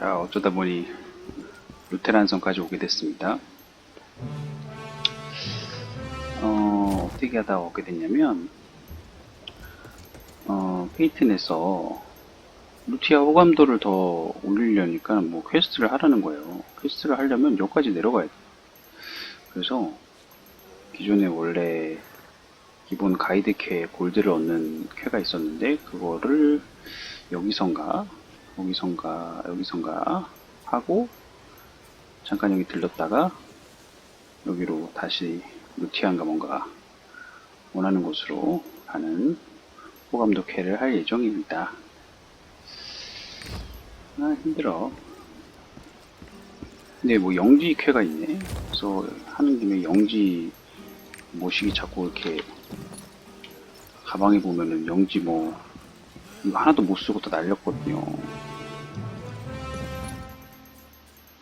야, 어쩌다 보니 루테란성까지 오게 됐습니다. 어, 어떻게 하다 오게 됐냐면, 어, 페이튼에서 루티아 호감도를 더 올리려니까 뭐 퀘스트를 하라는 거예요. 퀘스트를 하려면 여기까지 내려가야 돼. 그래서 기존에 원래 기본 가이드 캐 골드를 얻는 캐가 있었는데 그거를 여기선가 여기선가 여기선가 하고 잠깐 여기 들렀다가 여기로 다시 루티안가 뭔가 원하는 곳으로 가는 호감도 캐를 할 예정입니다. 아 힘들어. 근데 뭐 영지 쾌가 있네. 그래서 하는 김에 영지 모시기 자꾸 이렇게 가방에 보면은 영지 뭐 이거 하나도 못 쓰고 다 날렸거든요.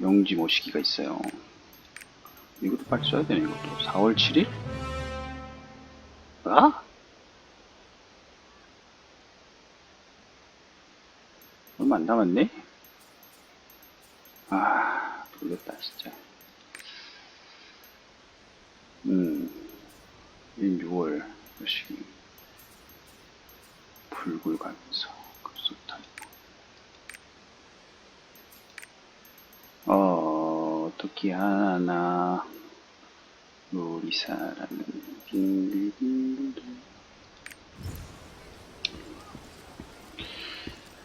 영지 모시기가 있어요. 이것도 빨리 써야 되네 이것도 4월 7일? 아? 얼마 안 남았네? 아, 돌렸다, 진짜. 음, 6월, 몇시 불굴 가면서, 어, 어떻게 하나, 요리사라는 빙글빙글.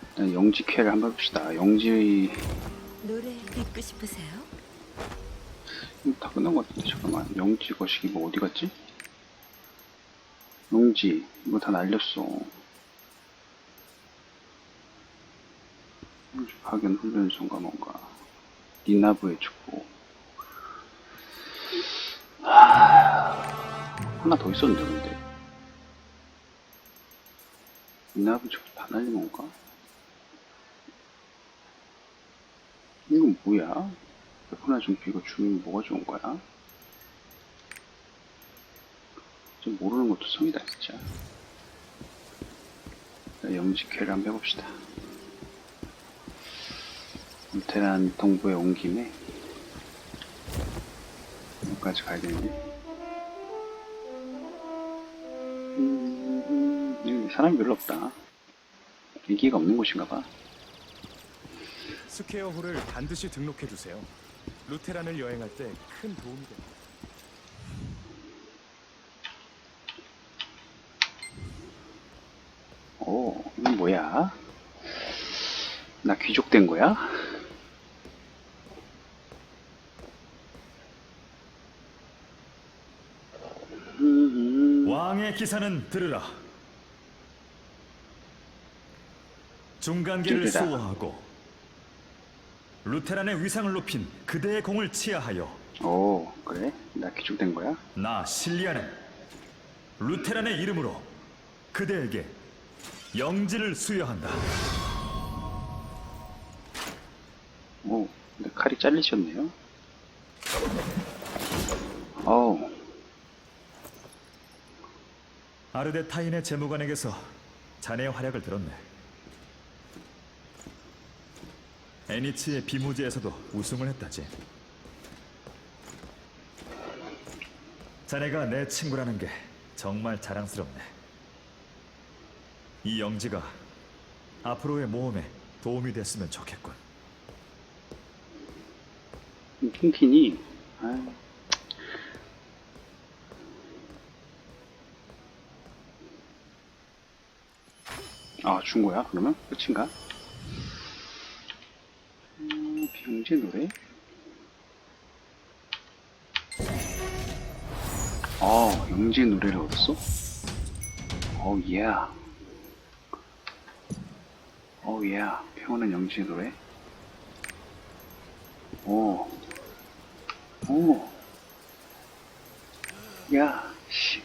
일단 영지캐를 한번 해봅시다. 영지, 노래 듣고 싶으세요? 이거 다 끝난 것 같은데 잠깐만 영지 거시기 뭐 어디 갔지? 영지 이거 다 날렸어 영지 파견 훈련소인가 뭔가 니나브의 축구 하... 하나 더 있었는데 근데 니나브 축구 다 날린 건가? 이건 뭐야? 백호나 중기 이거 주면 뭐가 좋은 거야? 좀 모르는 것도 성이다 진짜 자, 영지캐를 한번 해봅시다 루테란 동부에 온 김에 여기까지 가야 되는데 음, 여기 사람이 별로 없다 인기가 없는 곳인가 봐 스퀘어홀을 반드시 등록해 두세요. 루테란을 여행할 때 큰 도움이 됩니다. 오, 이건 뭐야? 나 귀족된 거야? 음, 왕의 기사는 들으라. 중간계를 들으라. 수호하고 루테란의 위상을 높인 그대의 공을 치하하여 오, 그래? 나 귀족된 거야? 나 실리아는 루테란의 이름으로 그대에게 영지를 수여한다. 오, 근데 칼이 잘리셨네요. 어우, 아르데타인의 재무관에게서 자네의 활약을 들었네. 애니치의 비무지에서도 우승을 했다지. 자네가 내 친구라는 게 정말 자랑스럽네. 이 영지가 앞으로의 모험에 도움이 됐으면 좋겠군. 킹킨이, 아, 아, 준 거야? 그러면? 끝인가? 음, 병재 노래? 어, 영재 노래를 얻었어? 어, 예. 어, 예. 평온한 영재 노래? 오. 오. 야, 씨.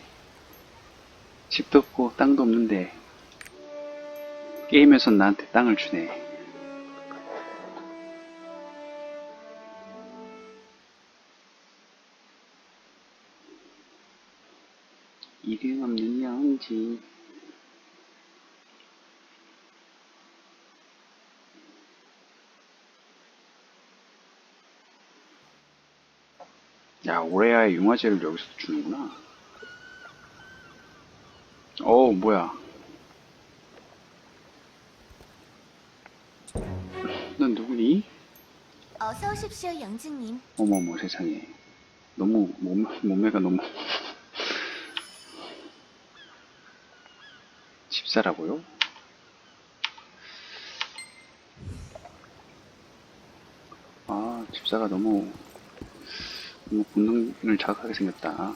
집도 없고 땅도 없는데 게임에선 나한테 땅을 주네. 이름 없는 양지. 야, 올해야 융화제를 여기서 주는구나. 어, 뭐야. 어서 오십시오, 영주님. 어머머, 세상에. 너무, 몸, 몸매가 너무. 집사라고요? 아, 집사가 너무, 너무 본능을 자극하게 생겼다.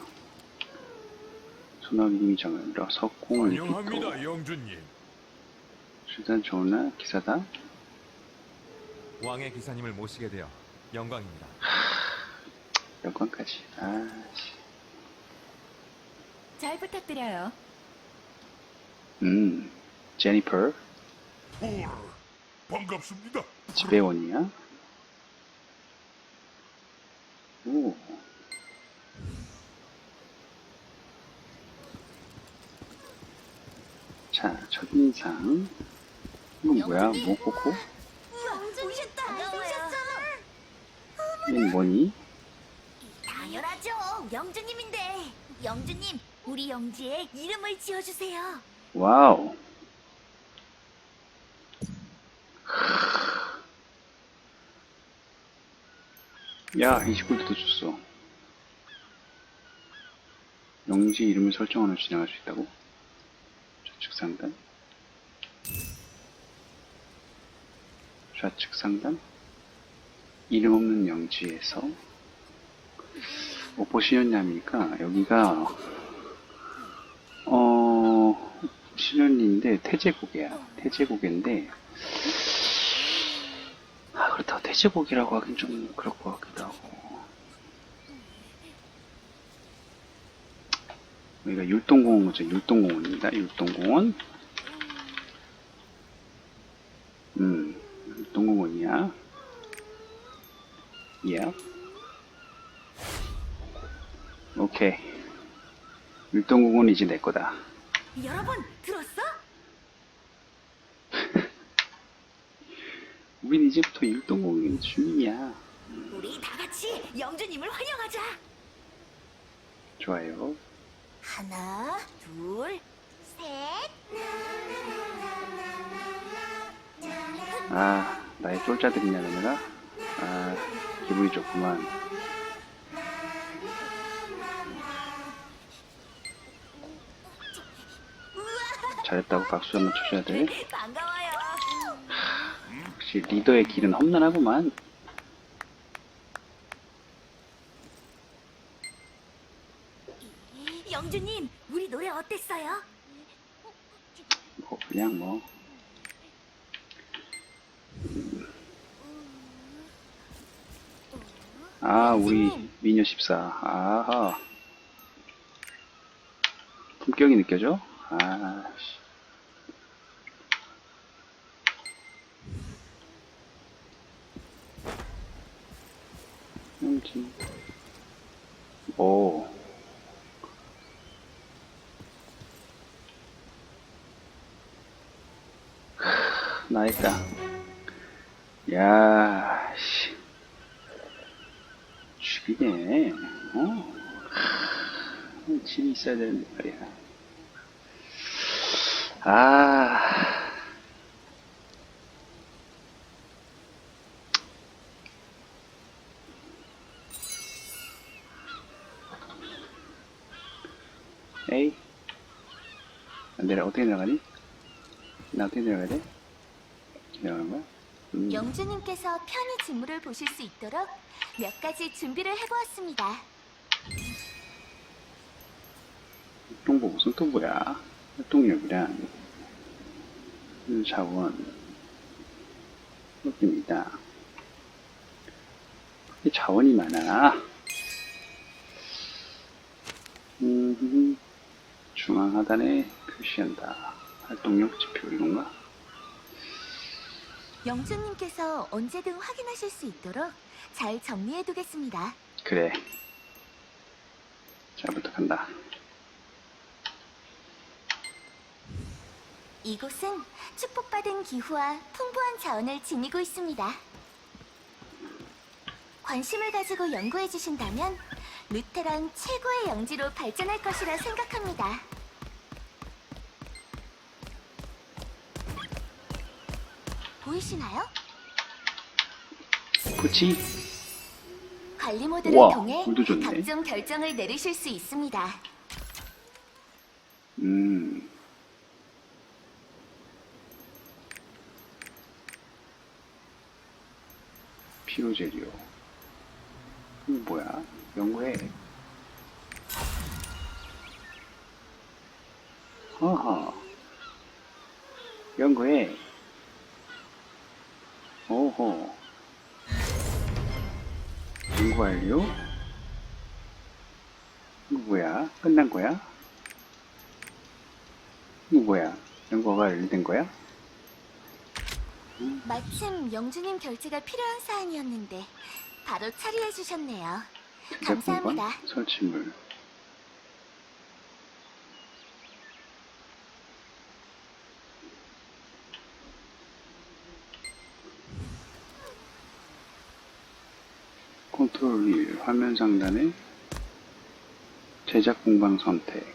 소나기님이 장이라 석공을 입고 영주님. 수단 좋으나 기사다? 왕의 기사님을 모시게 되어 영광입니다. 여권까지. 아, 씨. 잘 부탁드려요. 음, 제니퍼, 헐, 반갑습니다. 지배원이야? 오. 자, 첫인상. 이건 뭐야? 뭐, 코코? 오셨다. 오셨잖아. 이건 뭐니? 당연하죠. 영주님인데. 영주님, 우리 영지에 이름을 지어주세요. 와우. 야, 29도 줬어. 영지 이름을 설정하는 진행할 수 있다고? 좌측 상단? 좌측 상단? 이름 없는 영지에서 오포 시연냠이니까? 여기가 어 시련인데 태제고개야. 태제고개인데 아 그렇다고 태제고개라고 하긴 좀 그럴 것 같기도 하고. 여기가 율동공원이죠. 율동공원입니다. 율동공원. 음 율동공원이야 예 오케이 율동공원은 이제 내 거다 여러분, 들었어? 우린 이제부터 율동공원 주민이야. 우리 다 같이 영주님을 환영하자. 좋아요. 하나, 둘, 셋. 아, 나의 쫄자들이냐, 너네가? 아, 기분이 좋구만. 잘했다고 박수 한번 쳐줘야 돼. 반가워요. 역시 리더의 길은 험난하구만. 영주님, 우리 노래 어땠어요? 뭐, 그냥 뭐. 아, 우리 미녀 14. 아하. 품격이 느껴져? 아, 씨. 뭔지. 오. 나이다. 야, 씨. 죽이네. 어? 하, 집이 있어야 되는데 말이야. 아. 에이. 안 내려, 어떻게 내려가니? 나 어떻게 내려가야 돼? 내려가는 거야? 음. 영주님께서 편히 직무를 보실 수 있도록 몇 가지 준비를 해보았습니다. 활동보 무슨 또 뭐야? 활동력이랑 자원 여기입니다. 이 자원이 많아. 음, 중앙 하단에 표시한다. 활동력 지표 이건가? 영주님께서 언제든 확인하실 수 있도록 잘 정리해두겠습니다. 그래. 잘 부탁한다. 이곳은 축복받은 기후와 풍부한 자원을 지니고 있습니다. 관심을 가지고 연구해 주신다면 루테란 최고의 영지로 발전할 것이라 생각합니다. 보이시나요? 그치? 관리 모드를 우와, 통해 좋네. 각종 결정을 내리실 수 있습니다. 음. 피로제리오. 이거 뭐야? 연구해. 어허. 연구해. 오호. 연구 완료? 이거 뭐야? 끝난 거야? 이거 뭐야? 연구가 완료된 거야? 마침 영주님 결제가 필요한 사안이었는데 바로 처리해 주셨네요. 감사합니다. 설치물 컨트롤 1 화면 상단에 제작 공방 선택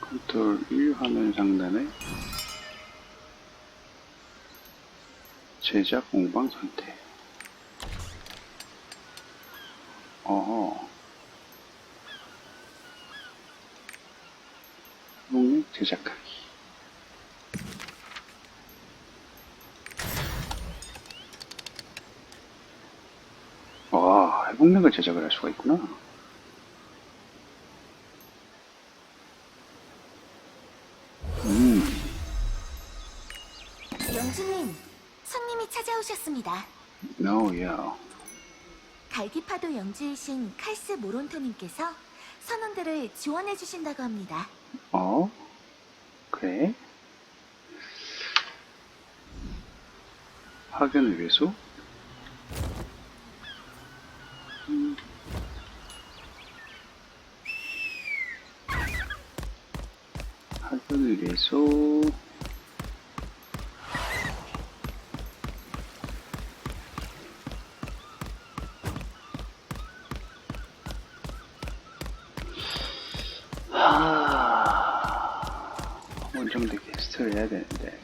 컨트롤 1 화면 상단에 제작 공방 선택. 어허. 용액 제작하기. 와, 회복력을 제작을 할 수가 있구나. 음, 영주님, 손님이 찾아오셨습니다. no, yeah. 갈기파도 영주이신 칼스 모론토님께서 선원들을 지원해 주신다고 합니다. 어? 그래? 학연을 위해서? 정대 게스트를 해야 되는데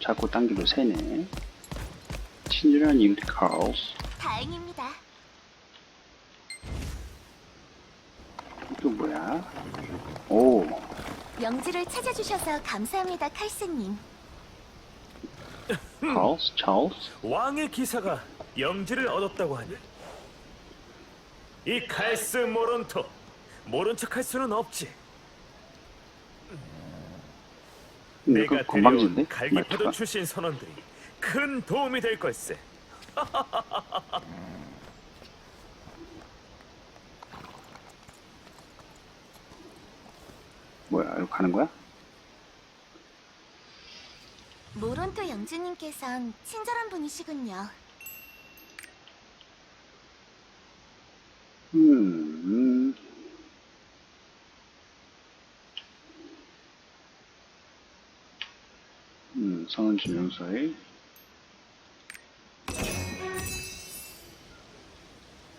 자꾸 당기도 새네 친절한 이웃 카우스 다행입니다. 또 뭐야? 오 영지를 찾아주셔서 감사합니다, 칼스님. 카우스 차우스 왕의 기사가 영지를 얻었다고 하니 이 칼스 모론토 모른 척할 수는 없지. 근데 내가 그 건방진데? 갈기파도 말투가 출신 선원들이 큰 도움이 될 걸세. 뭐야 이거 가는 거야? 모론토 영주님께선 친절한 분이시군요. 음, 음. 음, 선원 지명서에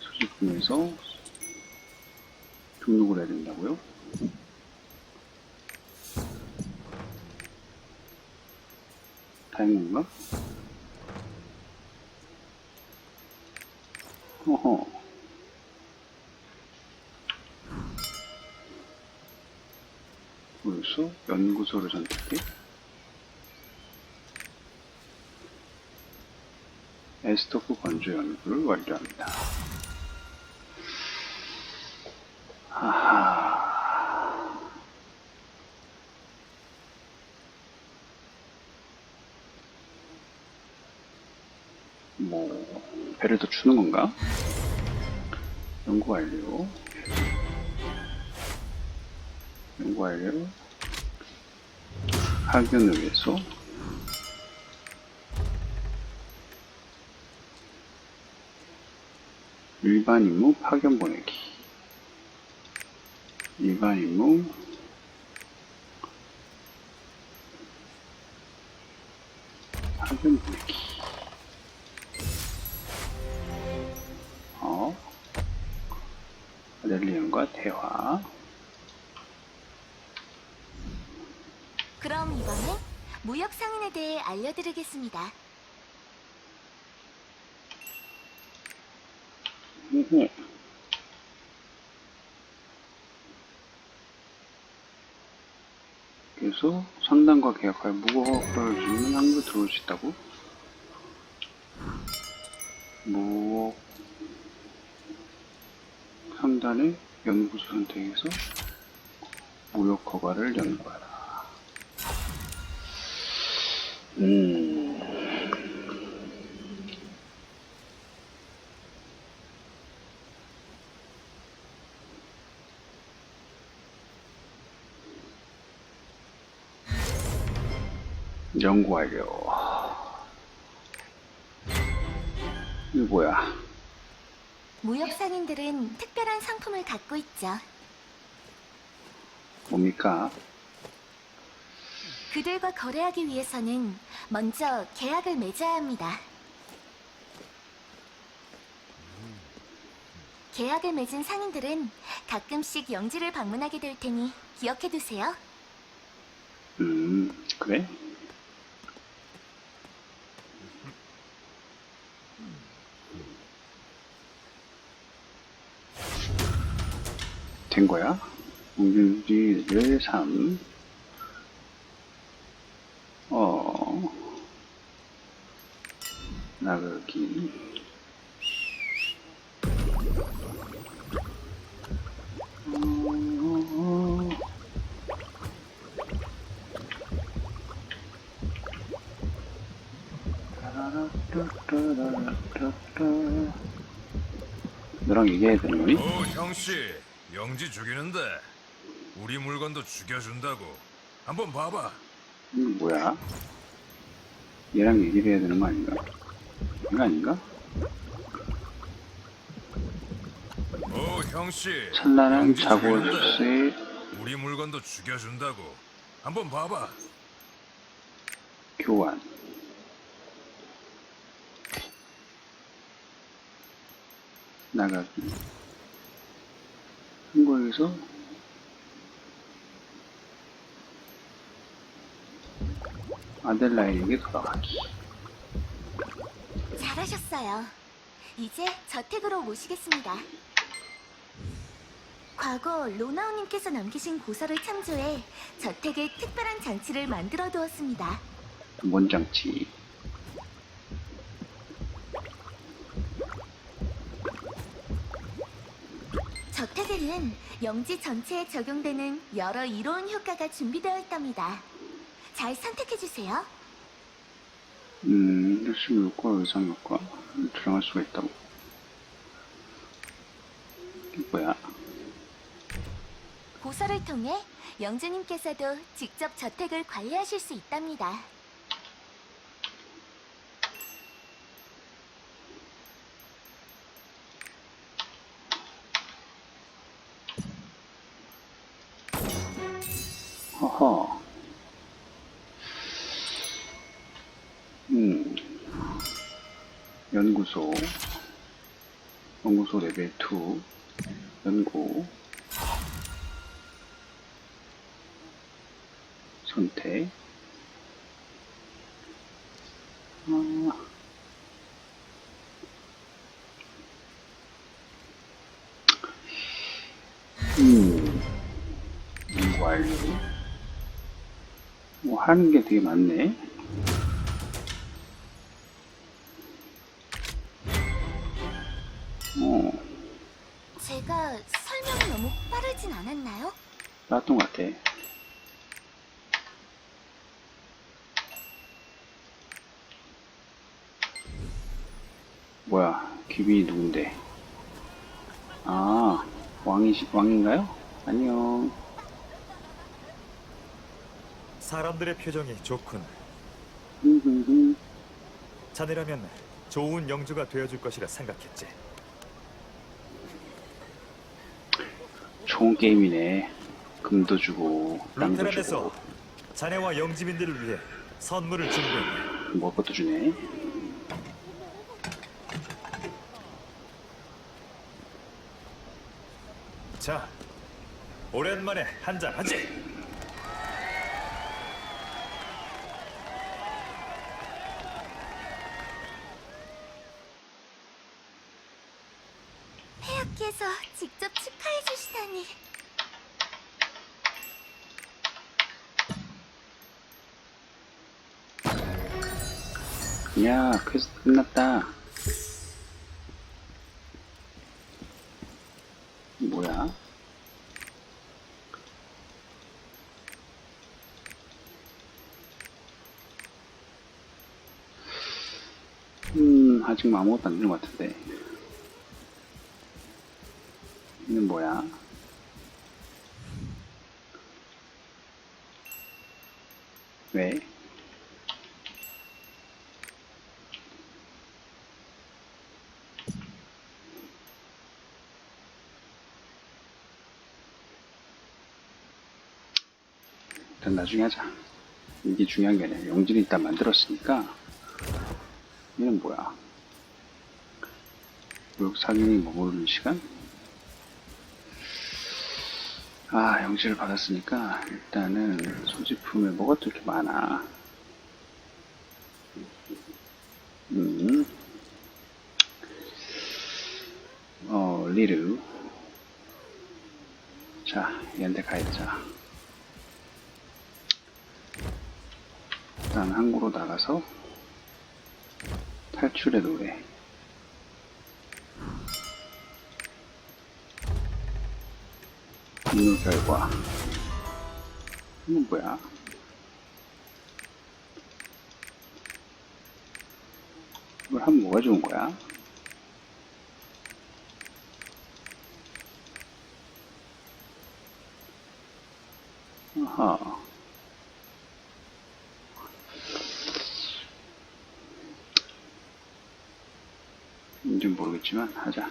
소지품에서 등록을 해야 된다고요? 다른 건가? 어허. 벌써 연구소를 선택해? 에스토프 건조 연구를 완료합니다. 하하. 뭐, 배를 더 주는 건가? 연구 완료. 연구 완료. 학연을 위해서 일반 임무 파견 보내기. 일반 임무 파견 보내기. 어? 아델리언과 대화. 그럼 이번엔 무역 상인에 대해 알려드리겠습니다. 오호. 그래서 상단과 계약할 무역을 주는 한국 들어올 수 있다고? 무역 상단의 연구소 선택해서 무역 허가를 연구하라. 음. 연구 완료. 이거 뭐야? 무역 상인들은 특별한 상품을 갖고 있죠. 뭡니까? 그들과 거래하기 위해서는 먼저 계약을 맺어야 합니다. 계약을 맺은 상인들은 가끔씩 영지를 방문하게 될 테니 기억해 두세요. 음, 그래? 된 거야? 공주지를 3. 어. 나가기. 어, 너랑 얘기해야 되는 거니? 오 형씨 영지 죽이는데 우리 물건도 죽여준다고 한번 봐봐 음, 뭐야? 얘랑 얘기를 해야 되는 거 아닌가? 이거 아닌가? 오 형씨 찬란한 영지 자고 죽이는데 우리 물건도 죽여준다고 한번 봐봐 교환. 나가기. 한국에서 아델라에게 돌아가기. 잘하셨어요. 이제 저택으로 모시겠습니다. 과거 로나우님께서 남기신 고서를 참조해 저택에 특별한 장치를 만들어 두었습니다. 원장치. 저택에는 영지 전체에 적용되는 여러 이로운 효과가 준비되어 있답니다. 잘 선택해 주세요. 음, 혈심 효과, 의상 효과. 조정할 수가 있다고. 뭐야? 고서를 통해 영주님께서도 직접 저택을 관리하실 수 있답니다. 허허. 음. 연구소. 연구소 레벨 2. 연구. 선택. 아. 음. 뭐 하는 게 되게 많네. 어, 제가 설명이 너무 빠르진 않았나요? 나왔던 것 같아. 뭐야, 귀빈이 누군데? 아, 왕이, 왕인가요? 안녕. 사람들의 표정이 좋군. 자네라면 좋은 영주가 되어줄 것이라 생각했지. 좋은 게임이네. 금도 주고, 땅도 루테란에서 주고, 자네와 영지민들을 위해 선물을 준비했네. 먹을 것도 주네. 자, 오랜만에 한잔 하지. 폐하께서 직접 축하해 주시다니. 야, 퀘스트 끝났다. 뭐야? 음, 아직 아무것도 안 되는 것 같은데. 이는 뭐야? 왜? 나중에 하자. 이게 중요한 게 아니라 영질이 일단 만들었으니까 얘는 뭐야? 교육 사경이 머무르는 시간? 아 영질을 받았으니까 일단은 소지품에 뭐가 또 이렇게 많아 음. 어 리르 자 얘한테 가야자 일단 항구로 나가서 탈출의 노래. 임무 결과. 이건 뭐야? 이걸 하면 뭐가 좋은 거야? 아하 모르겠지만 하자.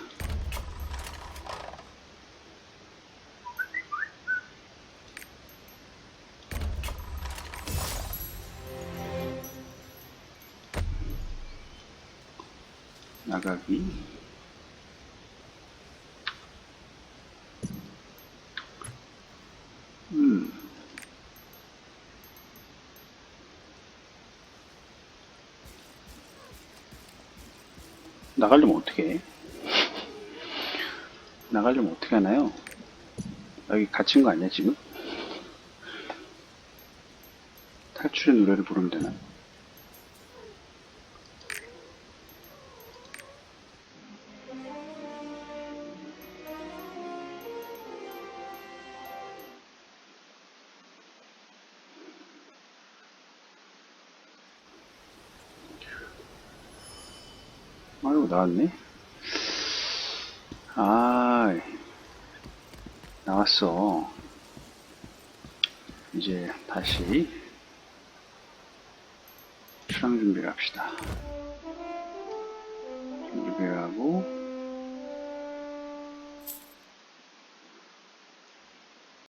나가려면 어떻게 해? 나가려면 어떻게 하나요? 여기 갇힌 거 아니야, 지금? 탈출의 노래를 부르면 되나? 나왔네. 아, 나왔어. 이제 다시 출항 준비를 합시다. 준비하고